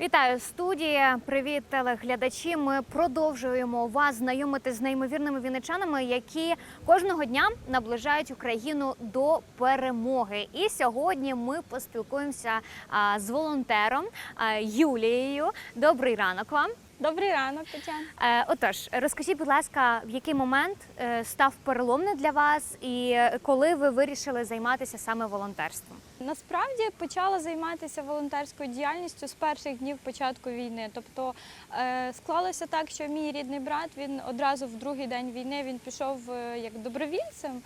Вітаю студія. Привіт, телеглядачі. Ми продовжуємо вас знайомити з неймовірними віничанами, які кожного дня наближають Україну до перемоги. І сьогодні ми поспілкуємося з волонтером Юлією. Добрий ранок вам. Добрий ранок, Тетяна. Е, Отож, розкажіть, будь ласка, в який момент е, став переломний для вас, і коли ви вирішили займатися саме волонтерством? Насправді почала займатися волонтерською діяльністю з перших днів початку війни. Тобто е, склалося так, що мій рідний брат він одразу в другий день війни він пішов як добровільцем.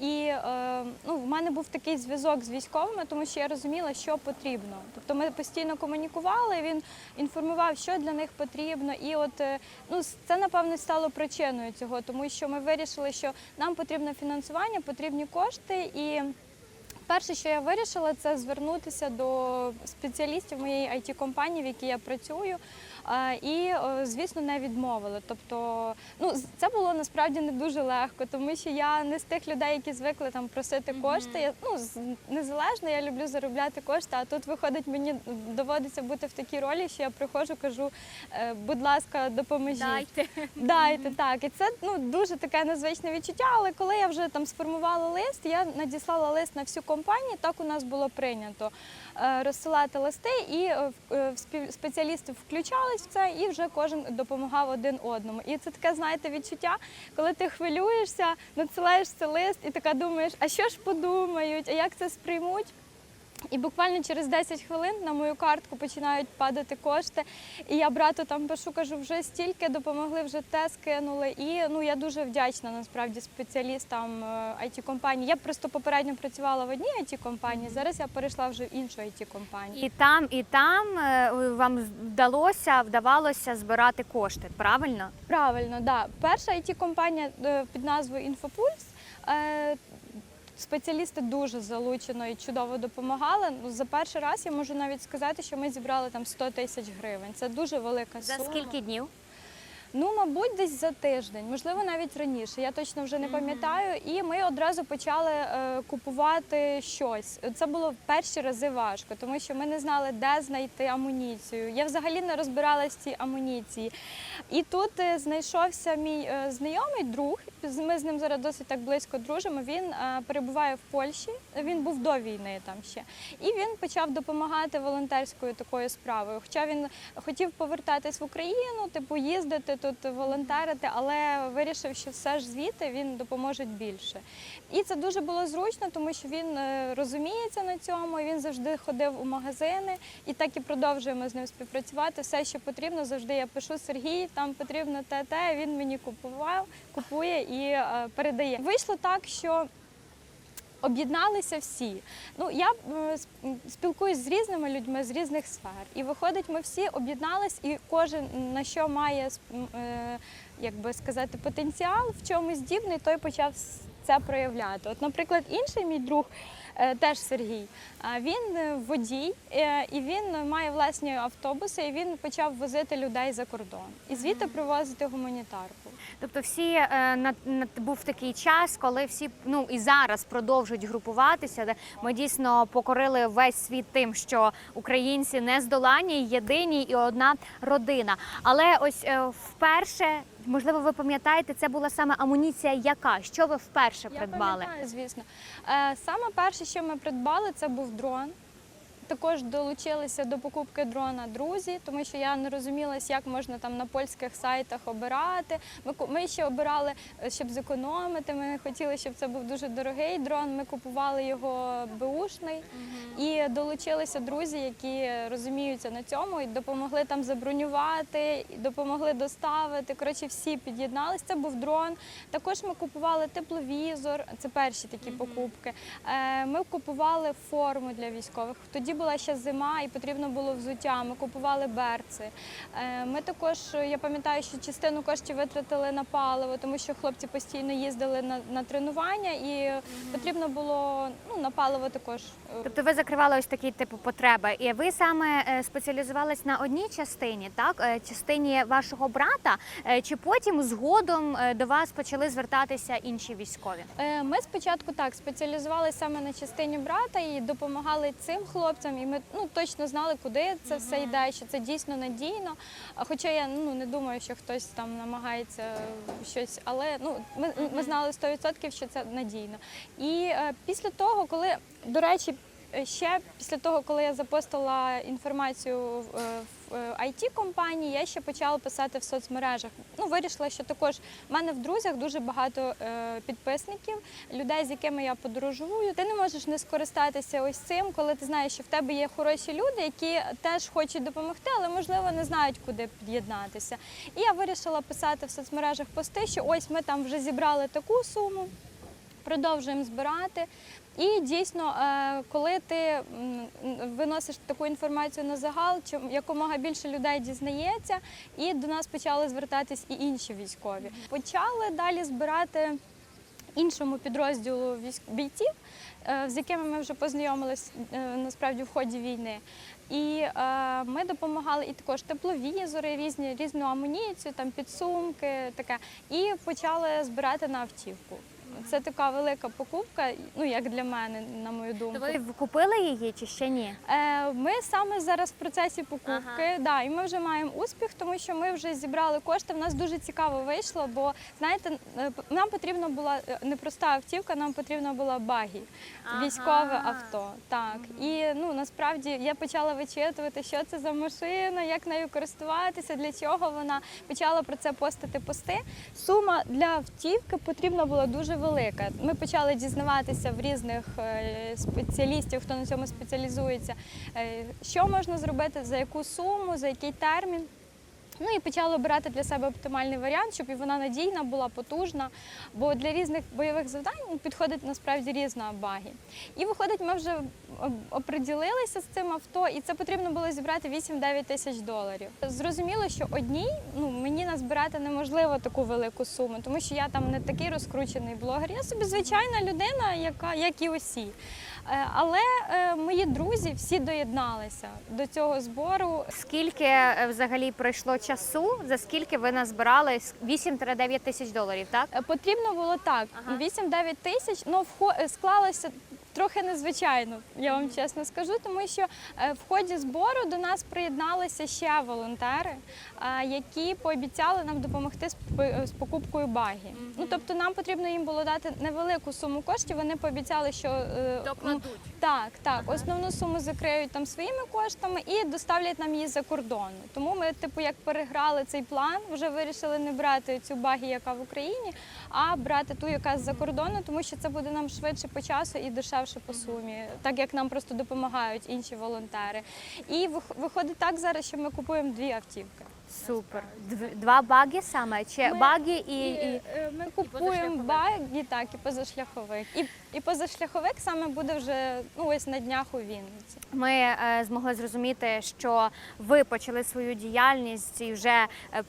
І е, ну, в мене був такий зв'язок з військовими, тому що я розуміла, що потрібно. Тобто ми постійно комунікували, він інформував, що для них потрібно. І от е, ну, це напевне стало причиною цього, тому що ми вирішили, що нам потрібно фінансування, потрібні кошти і. Перше, що я вирішила, це звернутися до спеціалістів моєї it компанії в якій я працюю. І, е, звісно, не відмовили. Тобто, ну це було насправді не дуже легко, тому що я не з тих людей, які звикли там просити кошти. Я ну незалежно, я люблю заробляти кошти. А тут виходить, мені доводиться бути в такій ролі, що я приходжу, кажу, е, будь ласка, допоможіть. Дайте так. І це ну дуже таке незвичне відчуття. Але коли я вже там сформувала лист, я надіслала лист на всю компанію. Так у нас було прийнято е, розсилати листи, і е, е, спеціалісти включались в це, і вже кожен допомагав один одному. І це таке, знаєте, відчуття, коли ти хвилюєшся, надсилаєш цей лист, і така думаєш, а що ж подумають, а як це сприймуть? І буквально через 10 хвилин на мою картку починають падати кошти. І я брату там пишу, кажу, вже стільки допомогли, вже те скинули. І ну я дуже вдячна насправді спеціалістам it компанії. Я просто попередньо працювала в одній it компанії. Зараз я перейшла вже в іншу it компанію. І там, і там е, вам вдалося, вдавалося збирати кошти, правильно? Правильно, да. Перша it компанія під назвою Інфопульс. Спеціалісти дуже залучено і чудово допомагали. Ну, за перший раз я можу навіть сказати, що ми зібрали там 100 тисяч гривень. Це дуже велика За сума. скільки днів? Ну, мабуть, десь за тиждень, можливо, навіть раніше. Я точно вже не пам'ятаю. І ми одразу почали е, купувати щось. Це було перші рази важко, тому що ми не знали, де знайти амуніцію. Я взагалі не розбиралась в цій амуніції. І тут е, знайшовся мій е, знайомий друг. Ми з ним зараз досить так близько дружимо. Він е, перебуває в Польщі. Він був до війни там ще. І він почав допомагати волонтерською такою справою. Хоча він хотів повертатись в Україну, типу їздити тут волонтерити, але вирішив, що все ж звідти він допоможе більше. І це дуже було зручно, тому що він е, розуміється на цьому. Він завжди ходив у магазини, і так і продовжуємо з ним співпрацювати. Все, що потрібно, завжди я пишу Сергій, там потрібно те, те. Він мені купував, купує і е, передає. Вийшло так, що. Об'єдналися всі. Ну я спілкуюсь з різними людьми з різних сфер, і виходить, ми всі об'єднались, і кожен на що має е, як би сказати, потенціал, в чому здібний, той почав це проявляти. От, наприклад, інший мій друг. е, Теж Сергій, він е, водій і він має власні автобуси, і він почав возити людей за кордон і звідти привозити гуманітарку. Тобто, всі е, на, на був такий час, коли всі ну і зараз продовжують групуватися. Де ми дійсно покорили весь світ тим, що українці не здолані, єдині і одна родина. Але ось е, вперше, можливо, ви пам'ятаєте, це була саме амуніція, яка що ви вперше придбали? Я пам'ятаю, звісно. Е, Саме перше, що ми придбали, це був дрон. Також долучилися до покупки дрона друзі, тому що я не розумілась, як можна там на польських сайтах обирати. Ми, ми ще обирали, е, щоб зекономити. Ми хотіли, щоб це був дуже дорогий дрон. Ми купували його беушний і долучилися друзі, які розуміються на цьому, і допомогли там забронювати, допомогли доставити. Коротше, всі під'єдналися. Це був дрон. Також ми купували тепловізор. Це перші такі покупки. Е, Ми купували форму для військових. Тоді була ще зима і потрібно було взуття. Ми купували берці. Е, Ми також, я пам'ятаю, що частину коштів витратили на паливо, тому що хлопці постійно їздили на, на тренування, і потрібно було ну, на паливо також. е, Тобто ви закривали ось такі типу потреби, і ви саме е, спеціалізувались на одній частині, так Е, частині вашого брата, е, чи потім згодом е, до вас почали звертатися інші військові? Е, Ми спочатку так спеціалізувалися саме на частині брата і допомагали цим хлопцям сервісом, і ми ну точно знали, куди це все йде, що це дійсно надійно. Хоча я ну не думаю, що хтось там намагається щось, але ну ми, ми знали 100%, що це надійно. І е, після того, коли до речі. Е, Ще після того, коли я запостила інформацію в е, в it компанії, я ще почала писати в соцмережах. Ну, вирішила, що також в мене в друзях дуже багато е, підписників, людей, з якими я подорожую. Ти не можеш не скористатися ось цим, коли ти знаєш, що в тебе є хороші люди, які теж хочуть допомогти, але можливо не знають, куди під'єднатися. І я вирішила писати в соцмережах пости, що ось ми там вже зібрали таку суму. Продовжуємо збирати. І дійсно, е, коли ти виносиш таку інформацію на загал, якомога більше людей дізнається, і до нас почали звертатись і інші військові. Почали далі збирати іншому підрозділу бійців, е, з якими ми вже познайомились е, насправді в ході війни. І е, ми допомагали і також тепловізори, різні різну амуніцію, там підсумки, таке, і почали збирати на автівку. Це така велика покупка, ну як для мене, на мою думку. То ви купили її чи ще ні? Е, Ми саме зараз в процесі покупки, да, і ми вже маємо успіх, тому що ми вже зібрали кошти. В нас дуже цікаво вийшло, бо знаєте, е, нам потрібна була е, не проста автівка, нам потрібна була багі, Ага. військове авто. Так і ну насправді я почала вичитувати, що це за машина, як нею користуватися, для чого вона почала про це постити пости. Сума для автівки потрібна була дуже велика. Ми почали дізнаватися в різних е, спеціалістів, хто на цьому спеціалізується, е, що можна зробити, за яку суму, за який термін. Ну і почали обирати для себе оптимальний варіант, щоб і вона надійна була, потужна. Бо для різних бойових завдань підходить насправді різна багі. І виходить, ми вже оприділилися з цим авто, і це потрібно було зібрати 8-9 тисяч доларів. Зрозуміло, що одній ну мені назбирати неможливо таку велику суму, тому що я там не такий розкручений блогер. Я собі звичайна людина, яка як і усі. Е, Але е, мої друзі всі доєдналися до цього збору. Скільки е, взагалі пройшло часу? За скільки ви назбирали? 8-9 тисяч доларів, так? Потрібно було так: Ага. 8-9 тисяч, ну склалося. Трохи незвичайно, я вам чесно скажу, тому що е, в ході збору до нас приєдналися ще волонтери, е, які пообіцяли нам допомогти з покупкою багі. Ну тобто нам потрібно їм було дати невелику суму коштів. Вони пообіцяли, що е, ну, так, так, основну суму закриють там своїми коштами і доставлять нам її за кордону. Тому ми, типу, як переграли цей план, вже вирішили не брати цю багі, яка в Україні, а брати ту, яка з-за кордону, тому що це буде нам швидше по часу і дешевше по сумі, так як нам просто допомагають інші волонтери. І вих- виходить так зараз, що ми купуємо дві автівки. Супер. Дв- Два баги саме? Чи Ми- баги і, і... е, ми купуємо позашляховик. баги, так, і позашляховик. І, і позашляховик саме буде вже ну, ось на днях у Вінниці. Ми е, змогли зрозуміти, що ви почали свою діяльність і вже е,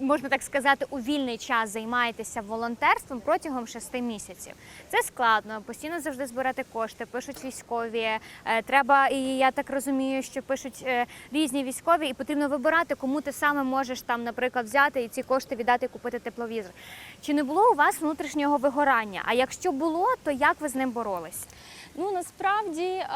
можна так сказати, у вільний час займаєтеся волонтерством протягом шести місяців. Це складно, постійно завжди збирати кошти, пишуть військові. е, Треба, і я так розумію, що пишуть е, різні військові, і потрібно вибирати, кому ти саме можеш там, наприклад, взяти і ці кошти віддати купити тепловізор. Чи не було у вас внутрішнього вигорання? А якщо було, то як ви з ним боролись? Ну насправді е,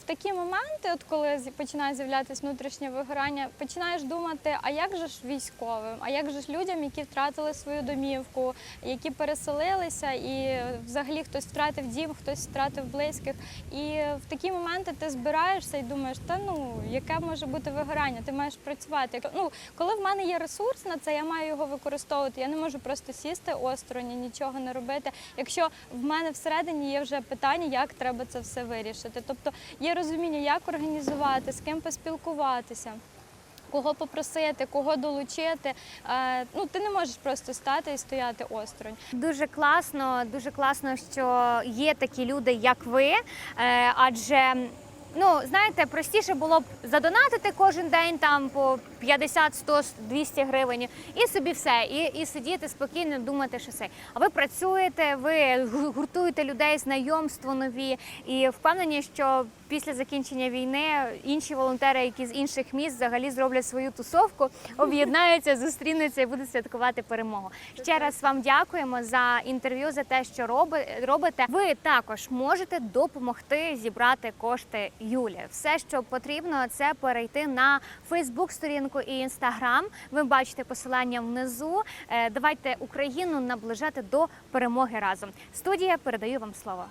в такі моменти, от коли починає з'являтися внутрішнє вигорання, починаєш думати, а як же ж військовим, а як же ж людям, які втратили свою домівку, які переселилися, і взагалі хтось втратив дім, хтось втратив близьких. І в такі моменти ти збираєшся і думаєш, та ну яке може бути вигорання? Ти маєш працювати. Ну коли в мене є ресурс на це, я маю його використовувати. Я не можу просто сісти осторонь нічого не робити. Якщо в мене всередині є вже питання, як треба це все вирішити. Тобто є розуміння, як організувати, з ким поспілкуватися. Кого попросити, кого долучити. Е, ну, ти не можеш просто стати і стояти осторонь. Дуже класно, дуже класно, що є такі люди, як ви. Е, адже ну знаєте, простіше було б задонатити кожен день там по 50, 100, 200 гривень, і собі все, і, і сидіти спокійно, думати, що все. А ви працюєте, ви гуртуєте людей, знайомство нові, і впевнені, що після закінчення війни інші волонтери, які з інших міст взагалі зроблять свою тусовку, об'єднаються, зустрінуться і будуть святкувати перемогу. Ще раз вам дякуємо за інтерв'ю, за те, що роби- робите. Ви також можете допомогти зібрати кошти Юлі. Все, що потрібно, це перейти на Фейсбук-сторінку і Інстаграм. Ви бачите посилання внизу. Е, Давайте Україну наближати до перемоги разом. Студія передаю вам слово.